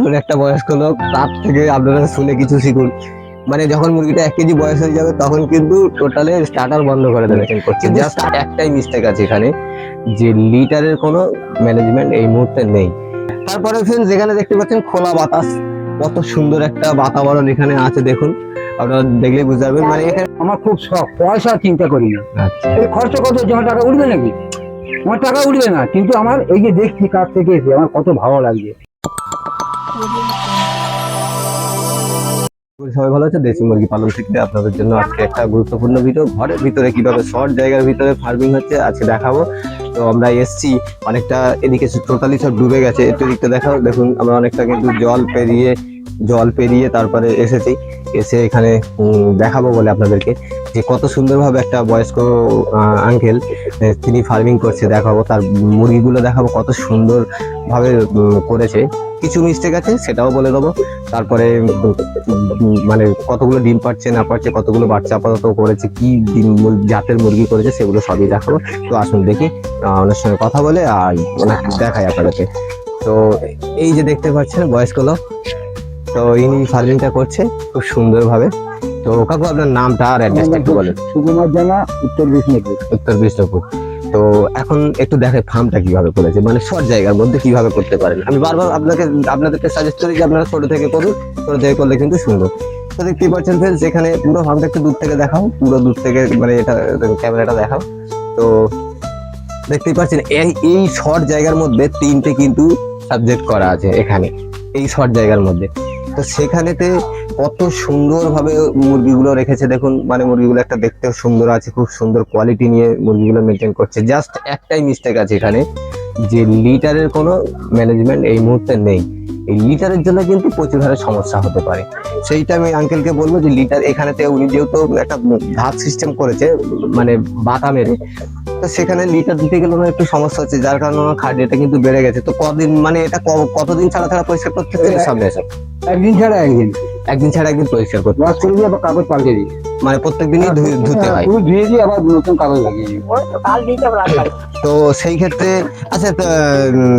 ধরুন একটা বয়স্ক লোক তার থেকে আপনারা শুনে কিছু শিখুন। মানে যখন মুরগিটা এক কেজি বয়স হয়ে যাবে তখন কিন্তু টোটালে স্টার্টার বন্ধ করে দেবে। জাস্ট একটাই মিস্টেক আছে এখানে যে লিটারের কোনো ম্যানেজমেন্ট এই মুহূর্তে নেই। তারপরে ফ্রেন্ড যেখানে দেখতে পাচ্ছেন খোলা বাতাস। কত সুন্দর একটা বাতাবরণ এখানে আছে দেখুন। আপনারা দেখলে বুঝতে পারবেন মানে এখানে আমার খুব শখ পয়সা চিন্তা করি না। আচ্ছা। এই খরচ কত তোমার টাকা উঠবে নাকি? আমার টাকা উঠবে না কিন্তু আমার এই যে দেখছি কাছ থেকে এসে আমার কত ভালো লাগছে। সবাই ভালো আছে? দেশি মুরগি পালন থেকে আপনাদের জন্য আজকে একটা গুরুত্বপূর্ণ ভিডিও ঘরের ভিতরে কীভাবে শর্ট জায়গার ভিতরে ফার্মিং হচ্ছে, আজকে দেখাবো। তো আমরা এসছি, অনেকটা এদিকে টোটালি সব ডুবে গেছে, একটু দিকটা দেখাও। দেখুন, আমরা অনেকটা কিন্তু জল পেরিয়ে জল পেরিয়ে তারপরে এসেছি। এসে এখানে দেখাবো বলে আপনাদেরকে যে কত সুন্দরভাবে একটা বয়স্ক আঙ্কেল তিনি ফার্মিং করছে। দেখাবো তার মুরগিগুলো দেখাবো কত সুন্দরভাবে করেছে। কিছু মিস্টেক আছে, সেটাও বলে দেবো। তারপরে মানে কতগুলো ডিম পাচ্ছে না পাচ্ছে কতগুলো বাচ্চা আপাতত করেছে, কি ডিম জাতের মুরগি করেছে, সেগুলো সবই দেখাবো। তো আসুন দেখি ওনার সঙ্গে কথা বলে আর দেখাই আপনাদেরকে। তো এই যে দেখতে পাচ্ছেন, বয়স্ক লোক তো ইনি ফার্মিংটা করছে খুব সুন্দরভাবে। তো কাকু আপনার নামটা আর অ্যাড্রেসটা একটু বলেন। সুকুমার জানা উত্তর বিষ্ণুপুর। উত্তর বিষ্ণুপুর। তো এখন একটু দেখে ফার্মটা কীভাবে করেছে মানে শর্ট জায়গার মধ্যে কীভাবে করতে পারেন। আমি বারবার আপনাকে আপনাদেরকে সাজেস্ট করি যে আপনারা ছোট থেকে করুন ছোট থেকে করলে কিন্তু সুন্দর। তো দেখতেই পাচ্ছেন ফ্রেন্ডস এখানে পুরো ফার্মটা একটু দূর থেকে দেখাও পুরো দূর থেকে মানে এটা ক্যামেরাটা দেখাও। তো দেখতেই পাচ্ছেন এই এই শর্ট জায়গার মধ্যে তিনটে কিন্তু সাবজেক্ট করা আছে এখানে এই শর্ট জায়গার মধ্যে। তো সেখানেতে কত সুন্দরভাবে মুরগিগুলো রেখেছে দেখুন। মানে মুরগিগুলো একটা দেখতেও সুন্দর আছে খুব সুন্দর কোয়ালিটি নিয়ে মুরগিগুলো মেনটেন করছে। জাস্ট একটাই মিস্টেক আছে এখানে যে লিটারের কোনো ম্যানেজমেন্ট এই মুহূর্তে নেই। এই লিটারের জন্য কিন্তু প্রচুর হারে সমস্যা হতে পারে। সেইটা আমি আঙ্কেলকে বলব যে লিটার এখানেতে উনি যেহেতু একটা ভাগ সিস্টেম করেছে মানে বাতা মেরে তো সেখানে লিটার দিতে গেলে ওনার একটু সমস্যা হচ্ছে যার কারণে ওনার খাদ্যটা কিন্তু বেড়ে গেছে। তো কদিন মানে এটা কতদিন ছাড়া ছাড়া পরিষ্কার করতে সামনে এসে। একদিন ছাড়া একদিন। একদিন ছাড়া একদিন পরিষ্কার করতে ওয়াশ করে দিয়ে আবার কাগজ পাল্টে দিই। মানে প্রত্যেক দিনই ধুতে হয়। পুরো ধুয়ে দিয়ে আবার নতুন কাগজ লাগিয়ে দিই। তো সেই ক্ষেত্রে আচ্ছা তো,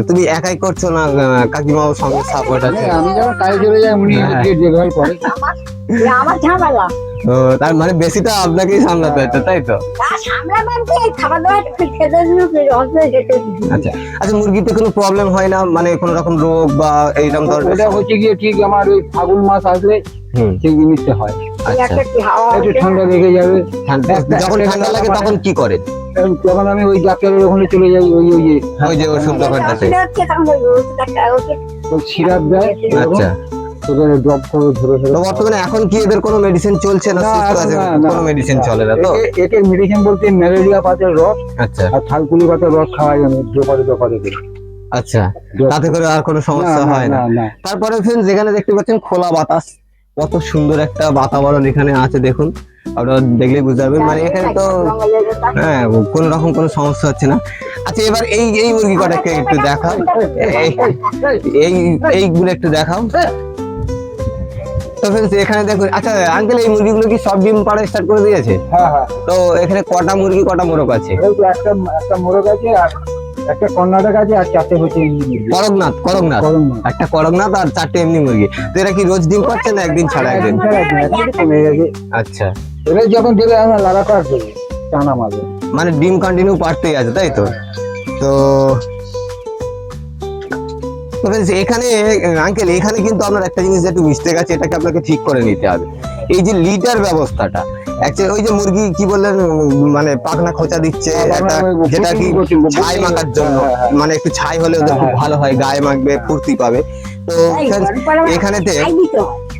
তুমি একাই করছ না কাকিমাও সঙ্গে সাপোর্ট আছে? আমি যখন কাজে চলে যাই উনি হ্যাঁ। দেখভাল করে। আমার আমার ঝামেলা। তো তার মানে বেশিটা আপনাকেই সামলাতে হচ্ছে তাই তো? আচ্ছা আচ্ছা মুরগিতে কোনো প্রবলেম হয় না? মানে কোনো রকম রোগ বা এইরকম ধরনের? হচ্ছে গিয়ে ঠিক আমার ওই ফাগুন মাস আসলে হুম। সেই জিনিসটা হয়। আচ্ছা একটা কি হাওয়া একটু ঠান্ডা লেগে যাবে। যখন ঠান্ডা লাগে তখন কি করে? তখন আমি ওই ডাক্তারের ওখানে চলে যাই ওই ওই যে ওই যে ওষুধ দোকানটাতে। সিরাপ দেয় আচ্ছা। সেখানে ড্রপ করে ধরে ধরে বর্তমানে এখন কি এদের কোনো মেডিসিন চলছে না সুস্থ আছে। কোনো মেডিসিন চলে না তো একে- মেডিসিন বলতে ম্যালেরিয়া পাতের রস আচ্ছা আর থালকুলি পাতের রস খাওয়াই আমি দোকানে দিই। আচ্ছা তাতে করে আর কোনো সমস্যা হয় না তারপরে ফ্রেন্ড যেখানে দেখতে পাচ্ছেন খোলা বাতাস কত সুন্দর একটা বাতাবরণ এখানে আছে দেখুন আপনারা দেখলে বুঝতে পারবেন মানে এখানে তো হ্যাঁ কোন রকম কোনো সমস্যা হচ্ছে না আচ্ছা এবার এই এই মুরগি কটাকে একটু দেখাও এই- এই এইগুলো একটু দেখাও তো ফ্রেন্ডস এখানে দেখুন আচ্ছা আঙ্কেল এই মুরগিগুলো কি সব ডিম পাড়া স্টার্ট করে দিয়েছে? হ্যাঁ হ্যাঁ। তো এখানে কটা মুরগি কটা মোরগ আছে? একটা একটা মোরগ আছে আর একটা কর্ণাটক আছে আর চারটে হচ্ছে করকনাথ করকনাথ। একটা করকনাথ আর চারটে এমনি মুরগি। তো এরা কি রোজ ডিম পাচ্ছে না একদিন ছাড়া একদিন? আচ্ছা। এবার যখন দেবে আমরা লাগাতার দেবো টানা মারবে। মানে ডিম কন্টিনিউ পারতেই আছে তাই তো? তো তো এখানে আঙ্কেল এখানে কিন্তু আপনার একটা জিনিস একটু মিস্টেক আছে এটাকে আপনাকে ঠিক করে নিতে হবে। এই যে লিটার ব্যবস্থাটা অ্যাকচুয়ালি ওই যে মুরগি কি বললেন মানে পাখনা খোঁচা দিচ্ছে একটা যেটা কি ছাই মাখার জন্য হ্যাঁ, হ্যাঁ। মানে একটু ছাই হলে ওদের খুব হ্যাঁ, ভালো হয় গায়ে মাখবে ফুর্তি পাবে। তো এখানেতে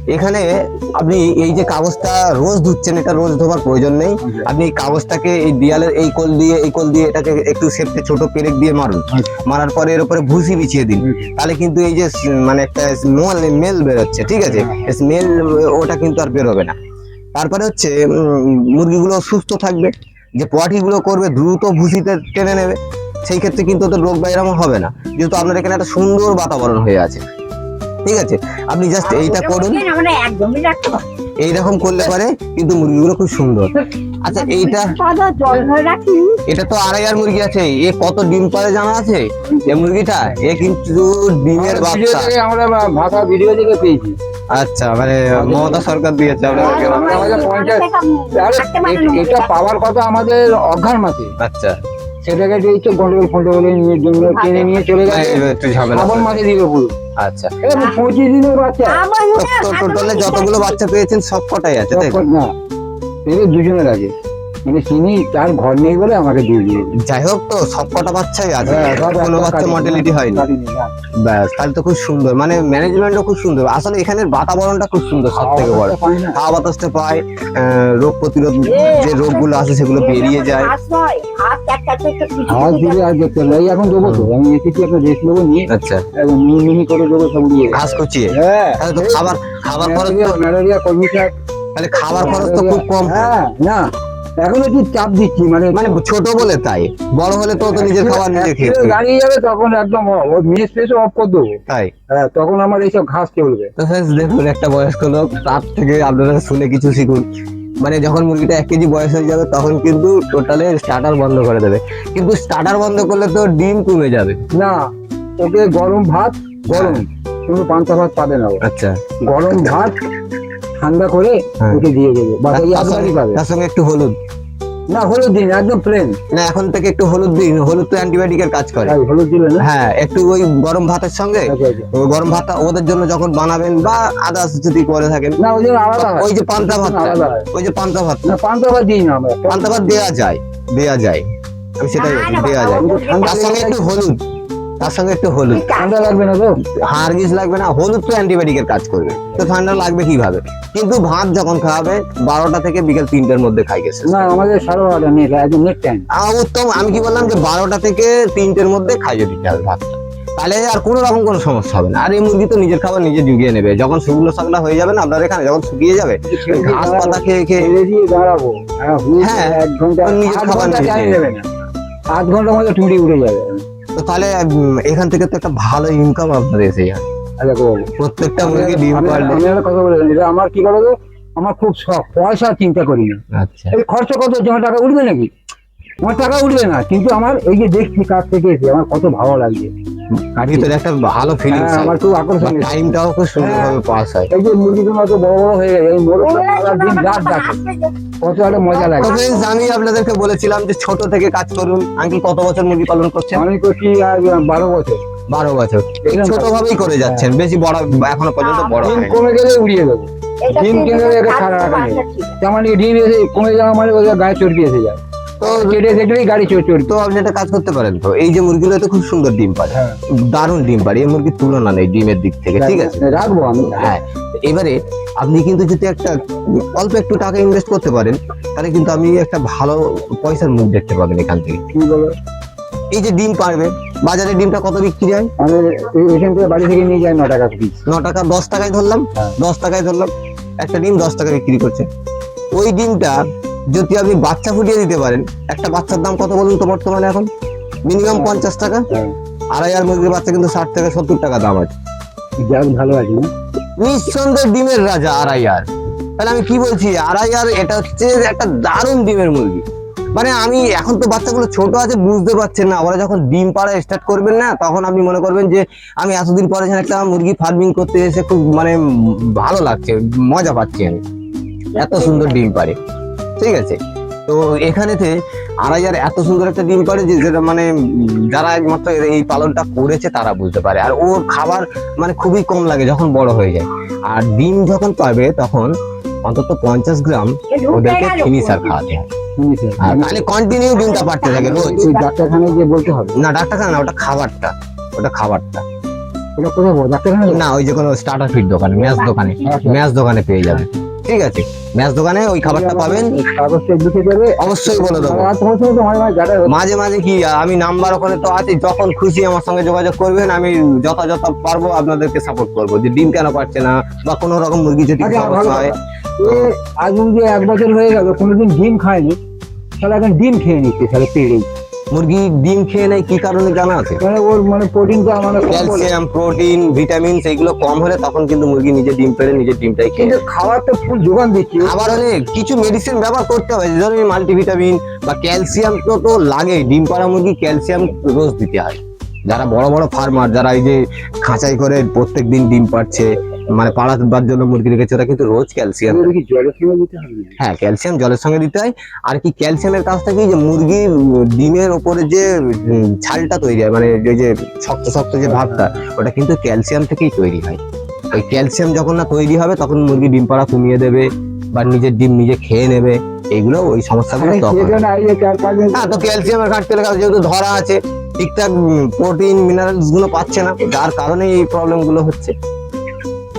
এখানে আপনি এই যে কাগজটা রোজ ধুচ্ছেন এটা রোজ ধোবার প্রয়োজন নেই। আপনি এই কাগজটাকে এই দেয়ালের এই কোল দিয়ে এই কোল দিয়ে এটাকে একটু সেপতে ছোট পেরেক দিয়ে মারুন। মারার পরে এর উপরে ভুসি বিছিয়ে দিন। তাহলে কিন্তু এই যে মানে একটা স্মেল মেল বেরোচ্ছে ঠিক আছে? স্মেল ওটা কিন্তু আর বেরোবে না। তারপরে হচ্ছে মুরগিগুলো সুস্থ থাকবে। যে পটিগুলো করবে দ্রুত ভুসিতে টেনে নেবে। সেই ক্ষেত্রে কিন্তু ওদের রোগ বাইরাম হবে না। যেহেতু আপনার এখানে একটা সুন্দর বাতাবরণ হয়ে আছে। ঠিক আছে? আপনি জাস্ট এইটা করুন। এইরকম করলে পারে কিন্তু মুরগিগুলো খুব সুন্দর। আচ্ছা এইটা সাদা জল ধরে রাখি। এটা তো আড়াইয়ার মুরগি আছে। এ কত ডিম পারে জানা আছে? এই মুরগিটা? এ কিন্তু ডিমের বাচ্চা। আমরা ভাষা ভিডিও থেকে পেয়েছি। আচ্ছা মানে মমতা সরকার দিয়েছে আপনাদেরকে আমাদের পঞ্চায়েত এটা পাওয়ার কথা আমাদের অঘ্রাণ মাসে। আচ্ছা। সেটাকে যদি তো গন্ডগোল ফন্ডগোল নিয়ে জন্য কিনে নিয়ে চলে গেছে শ্রাবণ মাসে দিবে পুরো। আচ্ছা। এই পঁচিশ দিনের বাচ্চা। টোটালে যতগুলো বাচ্চা পেয়েছেন সব কটাই আছে তাই না। দুজনের আছে। মানে তিনি তার ঘর নেই বলে আমাকে দিয়ে দিয়ে যাই হোক তো সব কটা বাচ্চাই আছে। হ্যাঁ, কোনো একটা বাচ্চা মর্টালিটি হয়নি। ব্যাস তাহলে তো খুব সুন্দর। মানে ম্যানেজমেন্টও খুব সুন্দর। আসলে এখানের বাতাবরণটা খুব সুন্দর সব থেকে বড়। হাওয়া বাতাসটা পায় রোগ প্রতিরোধ যে রোগগুলো আছে সেগুলো বেরিয়ে যায়। নয় আর দেখতে হবে। এখন দেবো তো। আমি এসেছি একটা রেস্ট নেব নিয়ে আচ্ছা। মিহি মিহি করে দেবো সব দিয়ে ঘাস কুচিয়ে? হ্যাঁ। খাবার খাবার খরচ ম্যালেরিয়া স্যার তাহলে খাবার খরচ তো খুব কম। হ্যাঁ না। এখন একটু চাপ দিচ্ছি? মানে মানে ছোট বলে তাই। বড় হলে তো তো নিজের খাবার নিজে খেয়ে দাঁড়িয়ে যাবে তখন একদম মিনিট স্পেসও অফ করে দেবো। তাই। হ্যাঁ তখন আমার এইসব ঘাস চলবে। তো দেখুন একটা বয়স্ক লোক তার থেকে আপনারা শুনে কিছু শিখুন। মানে যখন মুরগিটা এক কেজি বয়স হয়ে যাবে তখন কিন্তু টোটালে স্টার্টার বন্ধ করে দেবে। কিন্তু স্টার্টার বন্ধ করলে তো ডিম কমে যাবে। না ওকে গরম ভাত গরম। কোনো পান্তা ভাত পাবে না আচ্ছা। গরম ভাত ঠান্ডা করে হ্যাঁ। ওকে দিয়ে দেবে। এই তার আপনারই সঙ্গে- পাবে তার সঙ্গে একটু হলুদ। না হলুদ দিন একদম প্লেন না এখন থেকে একটু হলুদ দিন। হলুদ তো অ্যান্টিবায়োটিকের কাজ করে। হলুদ দিলে না? হ্যাঁ একটু ওই গরম ভাতের সঙ্গে। আচ্ছা, আচ্ছা। গরম ভাতটা ওদের জন্য যখন বানাবেন বা আদার্স যদি করে থাকেন। না ওই আলাদা ওই যে পান্তা হয়। ওই যে পান্তা ভাত। না পান্তা ভাত দিই না আমরা। পান্তা ভাত দেওয়া যায়। দেওয়া যায়। আমি সেটাই দেওয়া যায়। তার সঙ্গে একটু হলুদ। তার সঙ্গে একটু হলুদ। ঠান্ডা লাগবে না তো? হারগিস লাগবে না হলুদ তো অ্যান্টিবায়োটিকের কাজ করবে। তো ঠান্ডা লাগবে কীভাবে? কিন্তু ভাত যখন খাওয়াবে বারোটা থেকে বিকেল তিনটের মধ্যে খাই গেছে। না আমাদের সাড়ে বারোটা নেই একদম টাইম উত্তম আমি কি বললাম যে বারোটা থেকে তিনটের মধ্যে খাইয়ে দিতে হবে ভাতটা তাহলে আর কোনো রকম কোনো সমস্যা হবে না। আর এই মুরগি তো নিজের খাবার নিজে জুগিয়ে নেবে। যখন শুকনো শাকলা হয়ে যাবে না আপনার এখানে যখন শুকিয়ে যাবে ঘাস পাতা খেয়ে খেয়ে দাঁড়াবো। হ্যাঁ হ্যাঁ, নিজের খাবার ঘণ্টা নিজে। নেবে না। আধ ঘণ্টার মধ্যে টুঁটি উঠে যাবে। তো তাহলে এখান থেকে তো একটা ভালো ইনকাম আপনার এসে প্রত্যেকটা মুরগি ডিম পারলে আমি একটা কথা বলে আমার কি বলো আমার খুব শখ পয়সা চিন্তা করি না। আচ্ছা। এই খরচা কত টাকা উঠবে নাকি? আমার টাকা উঠবে না কিন্তু আমার এই যে দেখছি কাজ থেকে এসে আমার কত ভালো লাগছে। ভিতরে একটা ভালো ফিলিংস হ্যাঁ, আমার খুব আকর্ষণ। টাইমটাও খুব সুন্দরভাবে পাস হয়। এই যে মুরগিগুলো এত বড় বড় হয়ে গেছে এই দিন রাত ডাকে কত একটা মজা লাগে। তো friends, আমি আপনাদেরকে বলেছিলাম যে ছোট থেকে কাজ করুন। আঙ্কেল কত বছর মুরগি পালন করছেন? আমি করছি আজ বারো বছর। বারো বছর। ছোট ভাবেই করে যাচ্ছেন। বেশি বড় এখনও পর্যন্ত বড় ডিম কমে গেলে উড়িয়ে দেবো। ডিম কিনে এটা ছাড়া রাখা নেই। তেমন ডিম এসে কমে যাওয়া মানে ওদের গায়ে চর্বি এসে যায়। তো কেটে দেখলেই গাড়ি চড় তো আপনি একটা কাজ করতে পারেন। তো এই যে মুরগিগুলো তো খুব সুন্দর ডিম পারে হ্যাঁ। দারুণ ডিম পারে এই মুরগির তুলনা নেই ডিমের দিক থেকে ঠিক আছে? রাখব আমি। হ্যাঁ। এবারে আপনি কিন্তু যদি একটা অল্প একটু টাকা ইনভেস্ট করতে পারেন তাহলে কিন্তু আপনি একটা ভালো পয়সার মুখ দেখতে পাবেন এখান থেকে। এই যে ডিম পারবে বাজারে ডিমটা কত বিক্রি হয়? আমি এখান থেকে বাড়ি থেকে নিয়ে যাই ন টাকা পিস ন টাকা দশ টাকায় ধরলাম হ্যাঁ। দশ টাকায় ধরলাম একটা ডিম দশ টাকা বিক্রি করছে। ওই ডিমটা যদি আপনি বাচ্চা ফুটিয়ে দিতে পারেন একটা বাচ্চার দাম কত বলুন তো বর্তমানে এখন? মিনিমাম পঞ্চাশ টাকা? হ্যাঁ। আড়াই আর মুরগির বাচ্চা কিন্তু ষাট থেকে সত্তর টাকা দাম আছে। যাক ভালো আছে? নিঃসন্দেহে ডিমের রাজা আড়াই আর তাহলে আমি কি বলছি? আড়াই আর এটা হচ্ছে একটা দারুণ ডিমের মুরগি। মানে আমি এখন তো বাচ্চাগুলো ছোট আছে বুঝতে পারছেন না। ওরা যখন ডিম পাড়া স্টার্ট করবেন না তখন আপনি মনে করবেন যে আমি এতদিন পরে একটা মুরগি ফার্মিং করতে এসে খুব মানে ভালো লাগছে মজা পাচ্ছি আমি। এত সুন্দর ডিম পারে ঠিক আছে? তো এখানেতে আড়াই আর এত সুন্দর একটা ডিম পারে যে যেটা মানে যারা একমাত্র এই পালনটা করেছে তারা বুঝতে পারে। আর ওর খাবার মানে খুবই কম লাগে যখন বড় হয়ে যায়। আর ডিম যখন পাবে তখন অন্তত পঞ্চাশ গ্রাম ওদেরকে ফিনিশার খাওয়াতে হয়। তাহলে কন্টিনিউ ডিমটা পারতে থাকে রোজ ডাক্তারখানায় গিয়ে বলতে হবে। না ডাক্তারখানা না ওটা খাবারটা ওটা খাবারটা। ওটা কোথায় বল না ওই যে কোনো স্টার্টার ফিড দোকানে ম্যাচ দোকানে ম্যাচ দোকানে পেয়ে যাবেন ঠিক আছে? ম্যাচ দোকানে ওই খাবারটা পাবেন। অবশ্যই বলে দেবো। তো মাঝে মাঝে কি আমি নাম্বার ওখানে তো আছে যখন খুশি আমার সঙ্গে যোগাযোগ করবেন আমি যথাযথ পারব আপনাদেরকে সাপোর্ট করব। যে ডিম কেন পাচ্ছে না বা কোনো রকম মুরগি যদি আচ্ছা, সমস্যা হয় আজ যে এক বছর হয়ে গেল কোনোদিন ডিম খায়নি তাহলে এখন ডিম খেয়ে নিচ্ছে তাহলে পেড়েই মুরগি ডিম খেয়ে নেয় কি কারণে জানা আছে? মানে ওর মানে প্রোটিনটা মানে। ক্যালসিয়াম প্রোটিন ভিটামিন এগুলো কম হলে তখন কিন্তু মুরগি নিজে ডিম পেড়ে নিজের ডিমটাই খেয়ে কিন্তু তো ফুল যোগান দিচ্ছি। আবার হলে কিছু মেডিসিন ব্যবহার করতে হবে ধরুন মাল্টিভিটামিন বা ক্যালসিয়াম তো তো লাগে ডিম পাড়া মুরগি ক্যালসিয়াম রোজ দিতে হয়। যারা বড় বড় ফার্মার যারা এই যে খাঁচাই করে প্রত্যেক দিন ডিম পাচ্ছে মানে পাড়াবার জন্য মুরগি রেখেছে ওরা কিন্তু রোজ ক্যালসিয়াম হ্যাঁ ক্যালসিয়াম জলের সঙ্গে দিতে হয়। আর কি ক্যালসিয়ামের কাজটা কি যে মুরগির ডিমের ওপরে যে ছালটা তৈরি হয় মানে ওই যে শক্ত শক্ত যে ভাবটা ওটা কিন্তু ক্যালসিয়াম থেকেই তৈরি হয়। ওই ক্যালসিয়াম যখন না তৈরি হবে তখন মুরগি ডিম পাড়া কমিয়ে দেবে বা নিজের ডিম নিজে খেয়ে নেবে। এগুলো ওই সমস্যাগুলো যে হ্যাঁ তো ক্যালসিয়ামের ঘাটতি লেখা যেহেতু ধরা আছে ঠিকঠাক প্রোটিন মিনারেলসগুলো পাচ্ছে না যার কারণে এই প্রবলেমগুলো হচ্ছে।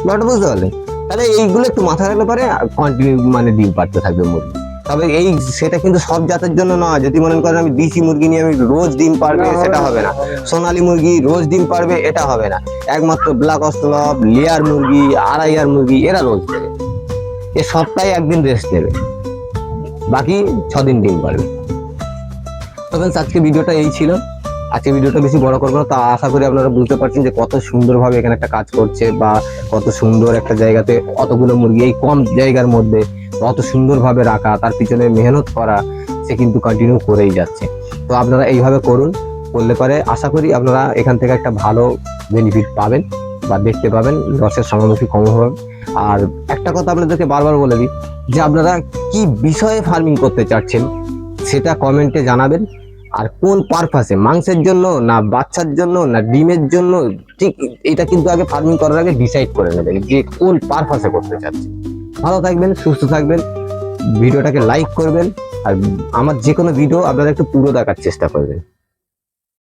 ব্যাপারটা বুঝতে পারলে? তাহলে এইগুলো একটু মাথায় রাখলে পারে কন্টিনিউ মানে ডিম পাড়তে থাকবে মুরগি। তবে এই সেটা কিন্তু সব জাতের জন্য নয়। যদি মনে করেন আমি দেশি মুরগি নিয়ে আমি রোজ ডিম পারবে সেটা হবে না। সোনালি মুরগি রোজ ডিম পারবে এটা হবে না। একমাত্র ব্ল্যাক অস্ট্রলপ লেয়ার মুরগি আড়াইয়ার মুরগি এরা রোজ দেবে এ সপ্তাহে একদিন রেস্ট নেবে। বাকি ছদিন ডিম পারবে তো friends, আজকে ভিডিওটা এই ছিল। আজকে ভিডিওটা বেশি বড় করব না, তা আশা করি আপনারা বুঝতে পারছেন যে কত সুন্দরভাবে এখানে একটা কাজ করছে বা কত সুন্দর একটা জায়গাতে অতগুলো মুরগি, এই কম জায়গার মধ্যে অত সুন্দরভাবে রাখা, তার পিছনে মেহনত করা, সে কিন্তু কন্টিনিউ করেই যাচ্ছে। তো আপনারা এইভাবে করুন, করলে পারে আশা করি আপনারা এখান থেকে একটা ভালো বেনিফিট পাবেন বা দেখতে পাবেন, লসের সম্মুখীন কম হবে। আর একটা কথা আপনাদেরকে বারবার বলে দিই, যে আপনারা কি বিষয়ে ফার্মিং করতে চাচ্ছেন, সেটা কমেন্টে জানাবেন। আর কোন পারপাসে মাংসের জন্য না বাচ্চার জন্য না ডিমের জন্য? ঠিক এটা কিন্তু আগে ফার্মিং করার আগে ডিসাইড করে নেবেন যে কোন পারপাসে করতে চাচ্ছে ভালো থাকবেন, সুস্থ থাকবেন, ভিডিওটাকে লাইক করবেন, আর আমার যে কোনো ভিডিও আপনারা একটু পুরো দেখার চেষ্টা করবেন।